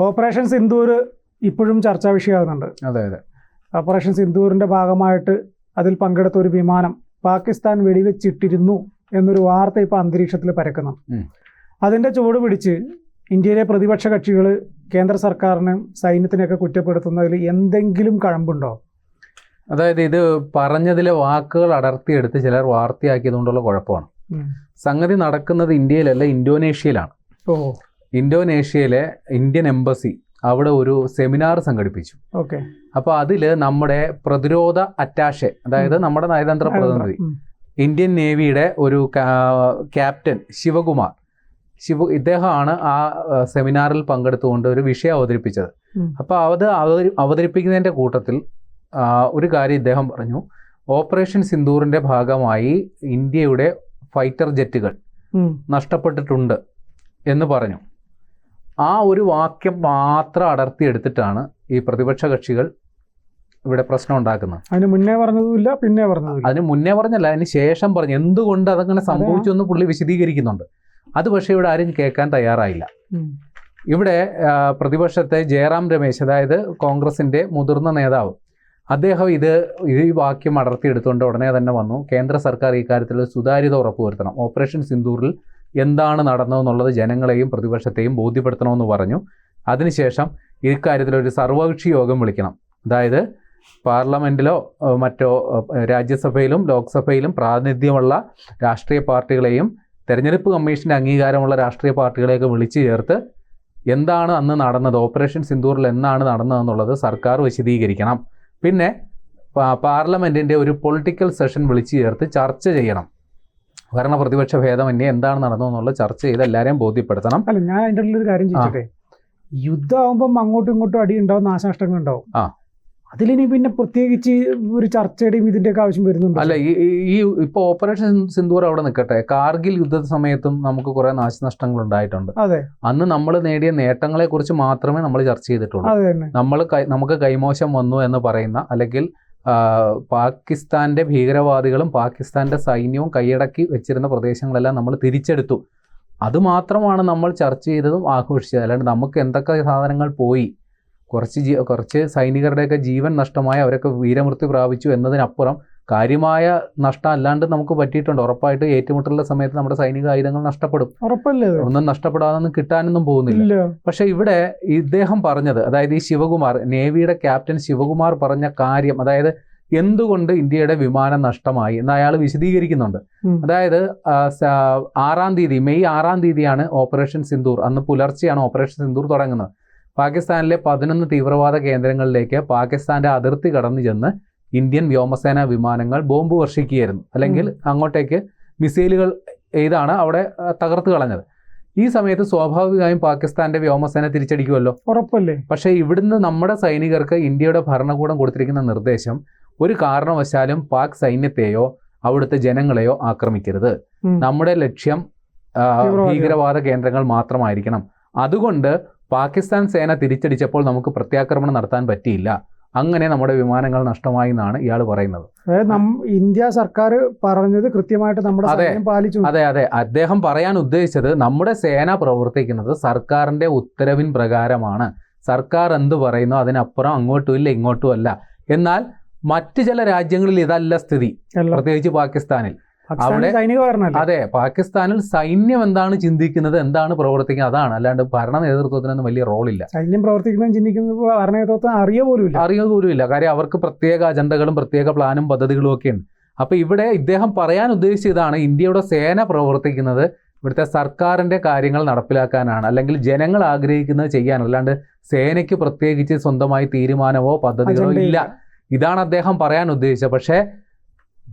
Operation Sindoor ഇപ്പോഴും ചർച്ചാ വിഷയമാകുന്നുണ്ട്. അതെ അതെ. ഓപ്പറേഷൻ സിന്ദൂറിന്റെ ഭാഗമായിട്ട് അതിൽ പങ്കെടുത്ത ഒരു വിമാനം പാകിസ്ഥാൻ വെടിവെച്ചിട്ടിരുന്നു എന്നൊരു വാർത്ത ഇപ്പോൾ അന്തരീക്ഷത്തിൽ പരക്കുന്നു. അതിന്റെ ചുവട് പിടിച്ച് ഇന്ത്യയിലെ പ്രതിപക്ഷ കക്ഷികൾ കേന്ദ്ര സർക്കാരിനും സൈന്യത്തിനെയൊക്കെ കുറ്റപ്പെടുത്തുന്നതിൽ എന്തെങ്കിലും കഴമ്പുണ്ടോ? അതായത് ഇത് പറഞ്ഞതിലെ വാക്കുകൾ അടർത്തിയെടുത്ത് ചിലർ വാർത്തയാക്കിയതുകൊണ്ടുള്ള കുഴപ്പമാണ്. സംഗതി നടക്കുന്നത് ഇന്ത്യയിലല്ല ഇന്തോനേഷ്യയിലാണ്. ഓ ഇന്തോനേഷ്യയിലെ ഇന്ത്യൻ എംബസി അവിടെ ഒരു സെമിനാർ സംഘടിപ്പിച്ചു. ഓക്കെ. അപ്പോൾ അതിൽ നമ്മുടെ പ്രതിരോധ അറ്റാഷെ അതായത് നമ്മുടെ നയതന്ത്ര പ്രതിനിധി ഇന്ത്യൻ നേവിയുടെ ഒരു ക്യാപ്റ്റൻ ശിവകുമാർ. ശിവ ഇദ്ദേഹമാണ് ആ സെമിനാറിൽ പങ്കെടുത്തുകൊണ്ട് ഒരു വിഷയം അവതരിപ്പിച്ചത്. അപ്പൊ അപ്പോൾ അത് അവതരിപ്പിക്കുന്നതിന്റെ അവതരിപ്പിക്കുന്നതിന്റെ കൂട്ടത്തിൽ ഒരു കാര്യം ഇദ്ദേഹം പറഞ്ഞു. ഓപ്പറേഷൻ സിന്ദൂറിന്റെ ഭാഗമായി ഇന്ത്യയുടെ ഫൈറ്റർ ജെറ്റുകൾ നഷ്ടപ്പെട്ടിട്ടുണ്ട് എന്ന് പറഞ്ഞു. ആ ഒരു വാക്യം മാത്രം അടർത്തി എടുത്തിട്ടാണ് ഈ പ്രതിപക്ഷ കക്ഷികൾ ഇവിടെ പ്രശ്നം ഉണ്ടാക്കുന്നത്. അതിന് മുന്നേ പറഞ്ഞതുമില്ല പിന്നെ പറഞ്ഞതുമില്ല. അതിന് മുന്നേ പറഞ്ഞല്ല അതിന് ശേഷം പറഞ്ഞു എന്തുകൊണ്ട് അതങ്ങനെ സംഭവിച്ചു എന്ന് പുള്ളി വിശദീകരിക്കുന്നുണ്ട്. അത് പക്ഷേ ഇവിടെ ആരും കേൾക്കാൻ തയ്യാറായില്ല. ഇവിടെ പ്രതിപക്ഷത്തെ ജയറാം രമേശ് അതായത് കോൺഗ്രസിന്റെ മുതിർന്ന നേതാവ് അദ്ദേഹം ഇത് ഈ വാക്യം അടർത്തിയെടുത്തുകൊണ്ട് ഉടനെ തന്നെ വന്നു. കേന്ദ്ര സർക്കാർ ഇക്കാര്യത്തിൽ സുതാര്യത ഉറപ്പുവരുത്തണം. ഓപ്പറേഷൻ സിന്ദൂറിൽ എന്താണ് നടന്നതെന്നുള്ളത് ജനങ്ങളെയും പ്രതിപക്ഷത്തെയും ബോധ്യപ്പെടുത്തണമെന്ന് പറഞ്ഞു. അതിനുശേഷം ഇക്കാര്യത്തിൽ ഒരു സർവകക്ഷി യോഗം വിളിക്കണം. അതായത് പാർലമെന്റിലോ മറ്റോ രാജ്യസഭയിലും ലോക്സഭയിലും പ്രാതിനിധ്യമുള്ള രാഷ്ട്രീയ പാർട്ടികളെയും തെരഞ്ഞെടുപ്പ് കമ്മീഷന്റെ അംഗീകാരമുള്ള രാഷ്ട്രീയ പാർട്ടികളെയൊക്കെ വിളിച്ചു ചേർത്ത് എന്താണ് അന്ന് നടന്നത് ഓപ്പറേഷൻ സിന്ദൂറിൽ എന്നാണ് നടന്നതെന്നുള്ളത് സർക്കാർ വിശദീകരിക്കണം. പിന്നെ പാർലമെന്റിന്റെ ഒരു പൊളിറ്റിക്കൽ സെഷൻ വിളിച്ചു ചേർത്ത് ചർച്ച ചെയ്യണം. ഭരണ പ്രതിപക്ഷ ഭേദമന്യേ എന്താണ് നടന്നതെന്നുള്ള ചർച്ച ചെയ്ത് എല്ലാവരെയും ബോധ്യപ്പെടുത്തണം. അല്ല ഞാൻ അതിന്റെ ഉള്ളിൽ ഒരു കാര്യം ചോദിച്ചോട്ടെ? യുദ്ധമാകുമ്പം അങ്ങോട്ടും ഇങ്ങോട്ടും അടി ഉണ്ടാവും നാശനഷ്ടങ്ങൾ ഉണ്ടാവും ആ. അതിലിനി പിന്നെ പ്രത്യേകിച്ച് ഒരു ചർച്ചയുടെയും ഇതിന്റെയൊക്കെ ആവശ്യം വരുന്നുണ്ട്? അല്ല ഈ ഇപ്പോൾ ഓപ്പറേഷൻ സിന്ദൂർ അവിടെ നിൽക്കട്ടെ. കാർഗിൽ യുദ്ധ സമയത്തും നമുക്ക് കുറേ നാശനഷ്ടങ്ങൾ ഉണ്ടായിട്ടുണ്ട്. അതെ. അന്ന് നമ്മൾ നേടിയ നേട്ടങ്ങളെ കുറിച്ച് മാത്രമേ നമ്മൾ ചർച്ച ചെയ്തിട്ടുള്ളൂ. നമ്മൾ നമുക്ക് കൈമോശം വന്നു എന്ന് പറയുന്ന അല്ലെങ്കിൽ ആ, പാകിസ്ഥാന്റെ ഭീകരവാദികളും പാകിസ്ഥാന്റെ സൈന്യവും കൈയടക്കി വെച്ചിരുന്ന പ്രദേശങ്ങളെല്ലാം നമ്മൾ തിരിച്ചെടുത്തു. അതുമാത്രമാണ് നമ്മൾ ചർച്ച ചെയ്തതും ആഘോഷിച്ചത്. അല്ലാണ്ട് നമുക്ക് എന്തൊക്കെ സാധനങ്ങൾ പോയി? കുറച്ച് കുറച്ച് സൈനികരുടെയൊക്കെ ജീവൻ നഷ്ടമായി അവരൊക്കെ വീരമൃത്യു പ്രാപിച്ചു എന്നതിനപ്പുറം കാര്യമായ നഷ്ടം അല്ലാണ്ട് നമുക്ക് പറ്റിയിട്ടുണ്ട്. ഉറപ്പായിട്ട് ഏറ്റുമുട്ടലിന്റെ സമയത്ത് നമ്മുടെ സൈനിക ആയുധങ്ങൾ നഷ്ടപ്പെടും. ഉറപ്പല്ലേ ഒന്നും നഷ്ടപ്പെടാതൊന്നും കിട്ടാനൊന്നും പോകുന്നില്ല. പക്ഷെ ഇവിടെ ഇദ്ദേഹം പറഞ്ഞത് അതായത് ഈ ശിവകുമാർ നേവിയുടെ ക്യാപ്റ്റൻ ശിവകുമാർ പറഞ്ഞ കാര്യം അതായത് എന്തുകൊണ്ട് ഇന്ത്യയുടെ വിമാനം നഷ്ടമായി എന്ന് അയാൾ വിശദീകരിക്കുന്നുണ്ട്. അതായത് ആറാം തീയതി മെയ് ആറാം തീയതിയാണ് ഓപ്പറേഷൻ സിന്ദൂർ. അന്ന് പുലർച്ചെയാണ് ഓപ്പറേഷൻ സിന്ദൂർ തുടങ്ങുന്നത്. പാകിസ്ഥാനിലെ പതിനൊന്ന് തീവ്രവാദ കേന്ദ്രങ്ങളിലേക്ക് പാകിസ്ഥാന്റെ അതിർത്തി കടന്നു ചെന്ന് ഇന്ത്യൻ വ്യോമസേന വിമാനങ്ങൾ ബോംബ് വർഷിക്കുകയായിരുന്നു. അല്ലെങ്കിൽ അങ്ങോട്ടേക്ക് മിസൈലുകൾ ഏതാണ് അവിടെ തകർത്ത് കളഞ്ഞത്. ഈ സമയത്ത് സ്വാഭാവികമായും പാകിസ്ഥാന്റെ വ്യോമസേന തിരിച്ചടിക്കുമല്ലോ. ഉറപ്പല്ലേ? പക്ഷേ ഇവിടുന്ന് നമ്മുടെ സൈനികർക്ക് ഇന്ത്യയുടെ ഭരണകൂടം കൊടുത്തിരിക്കുന്ന നിർദ്ദേശം ഒരു കാരണവശാലും പാക് സൈന്യത്തെയോ അവിടുത്തെ ജനങ്ങളെയോ ആക്രമിക്കരുത്. നമ്മുടെ ലക്ഷ്യം ഭീകരവാദ കേന്ദ്രങ്ങൾ മാത്രമായിരിക്കണം. അതുകൊണ്ട് പാകിസ്ഥാൻ സേന തിരിച്ചടിച്ചപ്പോൾ നമുക്ക് പ്രത്യാക്രമണം നടത്താൻ പറ്റിയില്ല. അങ്ങനെ നമ്മുടെ വിമാനങ്ങൾ നഷ്ടമായി എന്നാണ് ഇയാൾ പറയുന്നത്. ഇന്ത്യ സർക്കാർ പറഞ്ഞത് കൃത്യമായിട്ട് നമ്മുടെ അതെ. പാലിച്ചു. അതെ അതെ. അദ്ദേഹം പറയാൻ ഉദ്ദേശിച്ചത് നമ്മുടെ സേന പ്രവർത്തിക്കുന്നത് സർക്കാരിന്റെ ഉത്തരവിൻ പ്രകാരമാണ്. സർക്കാർ എന്ത് പറയുന്നു അതിനപ്പുറം അങ്ങോട്ടും ഇല്ല ഇങ്ങോട്ടും അല്ല. എന്നാൽ മറ്റു ചില രാജ്യങ്ങളിൽ ഇതല്ല സ്ഥിതി. പ്രത്യേകിച്ച് പാകിസ്ഥാനിൽ. അവിടെ- അതെ പാകിസ്ഥാനിൽ സൈന്യം എന്താണ് ചിന്തിക്കുന്നത് എന്താണ് പ്രവർത്തിക്കുന്നത് അതാണ്. അല്ലാണ്ട് ഭരണ നേതൃത്വത്തിനൊന്നും വലിയ റോളില്ല സൈന്യം പ്രവർത്തിക്കുന്നതും ചിന്തിക്കുന്നത് ഭരണ നേതൃത്വം അറിയ പോലും അറിയ പോലും ഇല്ല കാര്യം അവർക്ക് പ്രത്യേക അജണ്ടകളും പ്രത്യേക പ്ലാനും പദ്ധതികളും ഒക്കെ ഉണ്ട്. അപ്പൊ ഇവിടെ ഇദ്ദേഹം പറയാൻ ഉദ്ദേശിച്ചതാണ് ഇന്ത്യയുടെ സേന പ്രവർത്തിക്കുന്നത് ഇവിടുത്തെ സർക്കാരിന്റെ കാര്യങ്ങൾ നടപ്പിലാക്കാനാണ്. അല്ലെങ്കിൽ ജനങ്ങൾ ആഗ്രഹിക്കുന്നത് ചെയ്യാൻ. അല്ലാണ്ട് സേനയ്ക്ക് പ്രത്യേകിച്ച് സ്വന്തമായി തീരുമാനമോ പദ്ധതികളോ ഇല്ല. ഇതാണ് അദ്ദേഹം പറയാൻ ഉദ്ദേശിച്ചത്. പക്ഷേ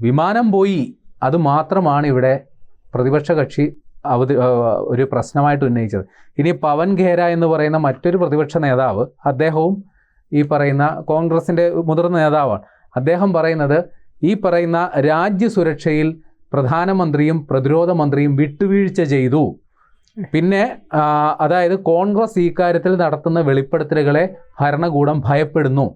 വിമാനം പോയി. അത് മാത്രമാണ് ഇവിടെ പ്രതിപക്ഷ കക്ഷി അവധി ഒരു പ്രശ്നമായിട്ട് ഉന്നയിച്ചത്. ഇനി പവൻ ഖേര എന്ന് പറയുന്ന മറ്റൊരു പ്രതിപക്ഷ നേതാവ് അദ്ദേഹവും ഈ പറയുന്ന കോൺഗ്രസിന്റെ മുതിർന്ന നേതാവാണ്. അദ്ദേഹം പറയുന്നത് ഈ പറയുന്ന രാജ്യസുരക്ഷയിൽ പ്രധാനമന്ത്രിയും പ്രതിരോധ മന്ത്രിയും വിട്ടുവീഴ്ച ചെയ്തു. പിന്നെ അതായത് കോൺഗ്രസ് ഈ കാര്യത്തിൽ നടത്തുന്ന വെളിപ്പെടുത്തലുകളെ ഭരണകൂടം ഭയപ്പെടുന്നു.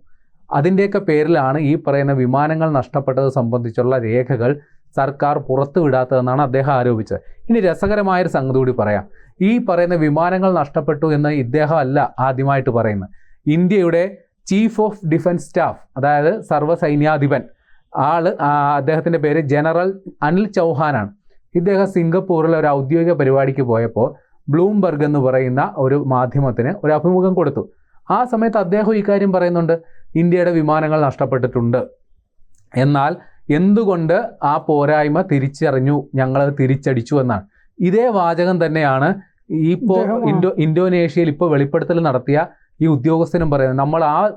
അതിന്റെയൊക്കെ പേരിലാണ് ഈ പറയുന്ന വിമാനങ്ങൾ നഷ്ടപ്പെട്ടത് സംബന്ധിച്ചുള്ള രേഖകൾ സർക്കാർ പുറത്തുവിടാത്തതെന്നാണ് അദ്ദേഹം ആരോപിച്ചത്. ഇനി രസകരമായൊരു സംഗതി കൂടി പറയാം. ഈ പറയുന്ന വിമാനങ്ങൾ നഷ്ടപ്പെട്ടു എന്ന് ഇദ്ദേഹം അല്ല ആദ്യമായിട്ട് പറയുന്നത്. ഇന്ത്യയുടെ ചീഫ് ഓഫ് ഡിഫൻസ് സ്റ്റാഫ് അതായത് സർവസൈന്യാധിപൻ ആൾ അദ്ദേഹത്തിന്റെ പേര് ജനറൽ അനിൽ ചൗഹാനാണ്. ഇദ്ദേഹം സിംഗപ്പൂരിലെ ഒരു ഔദ്യോഗിക പരിപാടിക്ക് പോയപ്പോൾ ബ്ലൂംബർഗ് എന്ന് പറയുന്ന ഒരു മാധ്യമത്തിന് ഒരു അഭിമുഖം കൊടുത്തു. ആ സമയത്ത് അദ്ദേഹം ഇക്കാര്യം പറയുന്നുണ്ട് ഇന്ത്യയുടെ വിമാനങ്ങൾ നഷ്ടപ്പെട്ടിട്ടുണ്ട്. എന്നാൽ എന്തുകൊണ്ട് ആ പോരായ്മ തിരിച്ചറിഞ്ഞു? ഞങ്ങൾ തിരിച്ചടിച്ചു എന്നാണ്. ഇതേ വാചകം തന്നെയാണ് ഇപ്പോൾ ഇദ്ദേഹം ഇൻഡോ ഇന്തോനേഷ്യയിൽ ഇപ്പോൾ വെളിപ്പെടുത്തൽ നടത്തിയ ഈ ഉദ്യോഗസ്ഥനും പറയുന്നത്. നമ്മൾ ആ-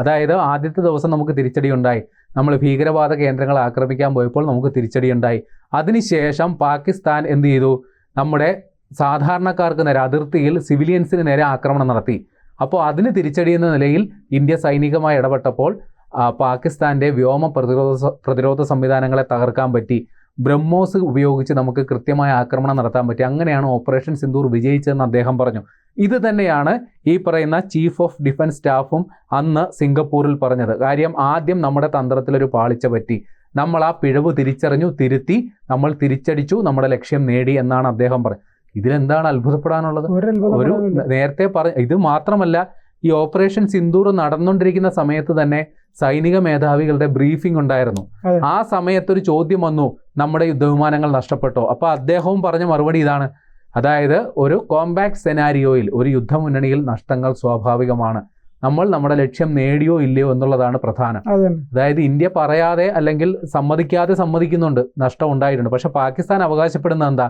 അതായത് ആദ്യത്തെ ദിവസം നമുക്ക് തിരിച്ചടി ഉണ്ടായി. നമ്മൾ ഭീകരവാദ കേന്ദ്രങ്ങൾ ആക്രമിക്കാൻ പോയപ്പോൾ നമുക്ക് തിരിച്ചടി ഉണ്ടായി. അതിനുശേഷം പാകിസ്ഥാൻ എന്ത് ചെയ്തു? നമ്മുടെ സാധാരണക്കാർക്ക് നേരെ അതിർത്തിയിൽ സിവിലിയൻസിന് നേരെ ആക്രമണം നടത്തി. അപ്പോൾ അതിന് തിരിച്ചടി എന്ന നിലയിൽ ഇന്ത്യ സൈനികമായി ഇടപെട്ടപ്പോൾ ആ, പാകിസ്ഥാന്റെ വ്യോമ പ്രതിരോധ പ്രതിരോധ സംവിധാനങ്ങളെ തകർക്കാൻ പറ്റി ബ്രഹ്മോസ് ഉപയോഗിച്ച് നമുക്ക് കൃത്യമായ ആക്രമണം നടത്താൻ പറ്റി അങ്ങനെയാണ് ഓപ്പറേഷൻ സിന്ദൂർ വിജയിച്ചതെന്ന് അദ്ദേഹം പറഞ്ഞു. ഇത് തന്നെയാണ് ഈ പറയുന്ന ചീഫ് ഓഫ് ഡിഫൻസ് സ്റ്റാഫും അന്ന് സിംഗപ്പൂരിൽ പറഞ്ഞത്. കാര്യം ആദ്യം നമ്മുടെ തന്ത്രത്തിലൊരു പാളിച്ച പറ്റി. നമ്മൾ ആ പിഴവ് തിരിച്ചറിഞ്ഞു തിരുത്തി നമ്മൾ തിരിച്ചടിച്ചു നമ്മുടെ ലക്ഷ്യം നേടി എന്നാണ് അദ്ദേഹം പറഞ്ഞത്. ഇതിലെന്താണ് അത്ഭുതപ്പെടാനുള്ളത്? ഒരു. നേരത്തെ പറ ഇത് മാത്രമല്ല ഈ ഓപ്പറേഷൻ സിന്ദൂർ നടന്നുകൊണ്ടിരിക്കുന്ന സമയത്ത് തന്നെ സൈനിക മേധാവികളുടെ ബ്രീഫിംഗ് ഉണ്ടായിരുന്നു. ആ സമയത്ത് ഒരു ചോദ്യം വന്നു നമ്മുടെ യുദ്ധവിമാനങ്ങൾ നഷ്ടപ്പെട്ടോ? അപ്പോൾ അദ്ദേഹവും പറഞ്ഞ മറുപടി ഇതാണ്. അതായത് ഒരു കോമ്പാക്ട് സെനാരിയോയിൽ ഒരു യുദ്ധമുന്നണിയിൽ നഷ്ടങ്ങൾ സ്വാഭാവികമാണ്. നമ്മൾ നമ്മുടെ ലക്ഷ്യം നേടിയോ ഇല്ലയോ എന്നുള്ളതാണ് പ്രധാനം. അതായത് ഇന്ത്യ പറയാതെ അല്ലെങ്കിൽ സമ്മതിക്കാതെ സമ്മതിക്കുന്നുണ്ട് നഷ്ടം ഉണ്ടായിട്ടുണ്ട്. പക്ഷെ പാകിസ്ഥാൻ അവകാശപ്പെടുന്ന എന്താ?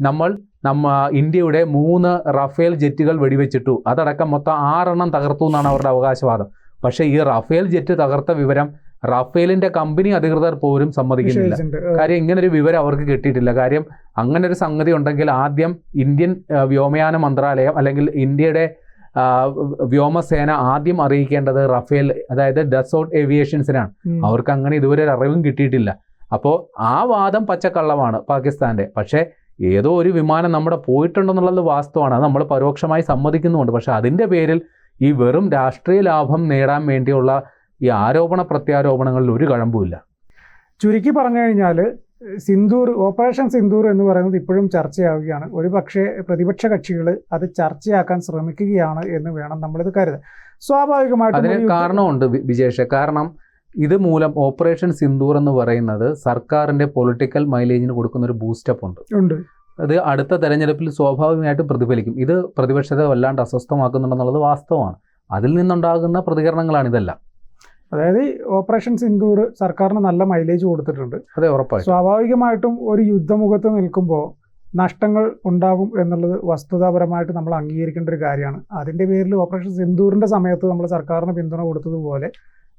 നമ്മൾ നമ്മ ഇന്ത്യയുടെ മൂന്ന് റഫേൽ ജെറ്റുകൾ വെടിവെച്ചിട്ടു. അതടക്കം മൊത്തം ആറെണ്ണം തകർത്തു എന്നാണ് അവരുടെ അവകാശവാദം. പക്ഷേ ഈ റഫേൽ ജെറ്റ് തകർത്ത വിവരം റഫേലിന്റെ കമ്പനി അധികൃതർ പോലും സമ്മതിക്കുന്നില്ല. കാര്യം ഇങ്ങനെ ഒരു വിവരം അവർക്ക് കിട്ടിയിട്ടില്ല. കാര്യം അങ്ങനെ ഒരു സംഗതി ഉണ്ടെങ്കിൽ ആദ്യം ഇന്ത്യൻ വ്യോമയാന മന്ത്രാലയം അല്ലെങ്കിൽ ഇന്ത്യയുടെ വ്യോമസേന ആദ്യം അറിയിക്കേണ്ടത് റഫേൽ അതായത് ഡസോട്ട് ഏവിയേഷൻസിനാണ് അവർക്ക് അങ്ങനെ ഇതുവരെ ഒരു അറിവും കിട്ടിയിട്ടില്ല. അപ്പോൾ ആ വാദം പച്ചക്കള്ളമാണ് പാകിസ്ഥാന്റെ. പക്ഷേ ഏതോ ഒരു വിമാനം നമ്മുടെ പോയിട്ടുണ്ടെന്നുള്ളത് വാസ്തവമാണ്. അത് നമ്മൾ പരോക്ഷമായി സമ്മതിക്കുന്നുമുണ്ട്. പക്ഷേ അതിന്റെ പേരിൽ ഈ വെറും രാഷ്ട്രീയ ലാഭം നേടാൻ വേണ്ടിയുള്ള ഈ ആരോപണ പ്രത്യാരോപണങ്ങളിൽ ഒരു കഴമ്പുമില്ല. ചുരുക്കി പറഞ്ഞു കഴിഞ്ഞാൽ സിന്ദൂർ ഓപ്പറേഷൻ സിന്ദൂർ എന്ന് പറയുന്നത് ഇപ്പോഴും ചർച്ചയാവുകയാണ്. ഒരു പക്ഷേ പ്രതിപക്ഷ കക്ഷികൾ അത് ചർച്ചയാക്കാൻ ശ്രമിക്കുകയാണ് എന്ന് വേണം നമ്മളിത് കരുത് സ്വാഭാവികമായിട്ടും അതിന് കാരണമുണ്ട് വിജേഷ്. കാരണം ഇത് മൂലം ഓപ്പറേഷൻ സിന്ദൂർ എന്ന് പറയുന്നത് സർക്കാരിന്റെ പൊളിറ്റിക്കൽ മൈലേജിന് കൊടുക്കുന്ന ഒരു ബൂസ്റ്റപ്പ് ഉണ്ട്. ഉണ്ട്. അത് അടുത്ത തെരഞ്ഞെടുപ്പിൽ സ്വാഭാവികമായിട്ടും പ്രതിഫലിക്കും. ഇത് പ്രതിപക്ഷത്തെ വല്ലാണ്ട് അസ്വസ്ഥമാക്കുന്നുണ്ടെന്നുള്ളത് വാസ്തവമാണ്. അതിൽ നിന്നുണ്ടാകുന്ന പ്രതികരണങ്ങളാണ് ഇതെല്ലാം. അതായത് ഓപ്പറേഷൻ സിന്ദൂർ സർക്കാരിന് നല്ല മൈലേജ് കൊടുത്തിട്ടുണ്ട്. അതെ ഉറപ്പായി സ്വാഭാവികമായിട്ടും ഒരു യുദ്ധമുഖത്ത് നിൽക്കുമ്പോൾ നഷ്ടങ്ങൾ ഉണ്ടാകും എന്നുള്ളത് വസ്തുതാപരമായിട്ട് നമ്മൾ അംഗീകരിക്കേണ്ട ഒരു കാര്യമാണ്. അതിന്റെ പേരിൽ ഓപ്പറേഷൻ സിന്ദൂറിന്റെ സമയത്ത് നമ്മൾ സർക്കാരിന് പിന്തുണ കൊടുത്തതുപോലെ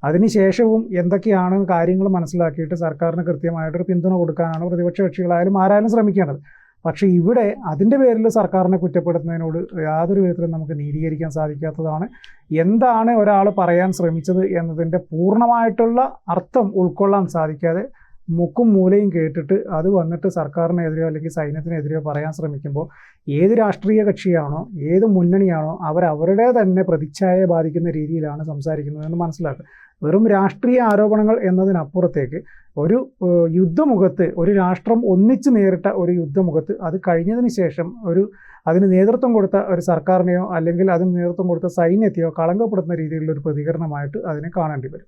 അതിനുശേഷവും എന്തൊക്കെയാണ് കാര്യങ്ങൾ മനസ്സിലാക്കിയിട്ട് സർക്കാരിന് കൃത്യമായിട്ടൊരു പിന്തുണ കൊടുക്കാനാണ് പ്രതിപക്ഷ കക്ഷികളായാലും ആരായാലും ശ്രമിക്കേണ്ടത്? പക്ഷേ ഇവിടെ അതിന്റെ പേരിൽ സർക്കാരിനെ കുറ്റപ്പെടുത്തുന്നതിനോട് യാതൊരു വിധത്തിലും നമുക്ക് നീതീകരിക്കാൻ സാധിക്കാത്തതാണ്. എന്താണ് ഒരാൾ പറയാൻ ശ്രമിച്ചത് എന്നതിന്റെ പൂർണമായിട്ടുള്ള അർത്ഥം ഉൾക്കൊള്ളാൻ സാധിക്കാതെ മുക്കും മൂലയും കേട്ടിട്ട് അത് വന്നിട്ട് സർക്കാരിനെതിരെയോ അല്ലെങ്കിൽ സൈന്യത്തിനെതിരെയോ പറയാൻ ശ്രമിക്കുമ്പോൾ ഏത് രാഷ്ട്രീയ കക്ഷിയാണോ ഏത് മുന്നണിയാണോ അവരവരുടെ തന്നെ പ്രതിച്ഛായയെ ബാധിക്കുന്ന രീതിയിലാണ് സംസാരിക്കുന്നതെന്ന് മനസ്സിലാക്കുക. വെറും രാഷ്ട്രീയ ആരോപണങ്ങൾ എന്നതിനപ്പുറത്തേക്ക് ഒരു യുദ്ധമുഖത്ത് ഒരു രാഷ്ട്രം ഒന്നിച്ച് നേരിട്ട ഒരു യുദ്ധമുഖത്ത് അത് കഴിഞ്ഞതിന് ശേഷം ഒരു അതിന് നേതൃത്വം കൊടുത്ത ഒരു സർക്കാരിനെയോ അല്ലെങ്കിൽ അതിന് നേതൃത്വം കൊടുത്ത സൈന്യത്തെയോ കളങ്കപ്പെടുത്തുന്ന രീതിയിലുള്ള ഒരു പ്രതികരണമായിട്ട് അതിനെ കാണേണ്ടി വരും.